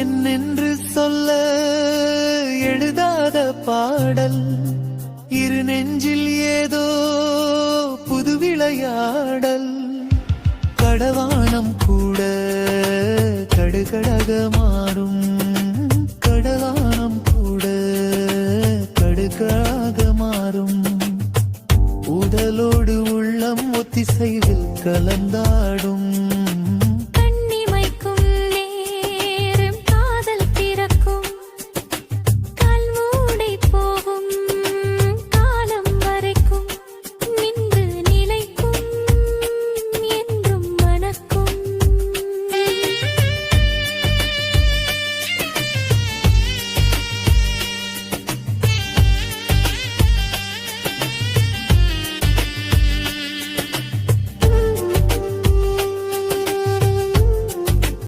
என்னென்று சொல்ல எழுதாத பாடல். இரு நெஞ்சில் ஏதோ புது விளையாடல். கடவானம் கூட கடுகடக மாறும். கடவானம் கூட கடுகாக மாறும். உடலோடு உள்ளம் ஒத்திசைவில் கலந்தாடும்.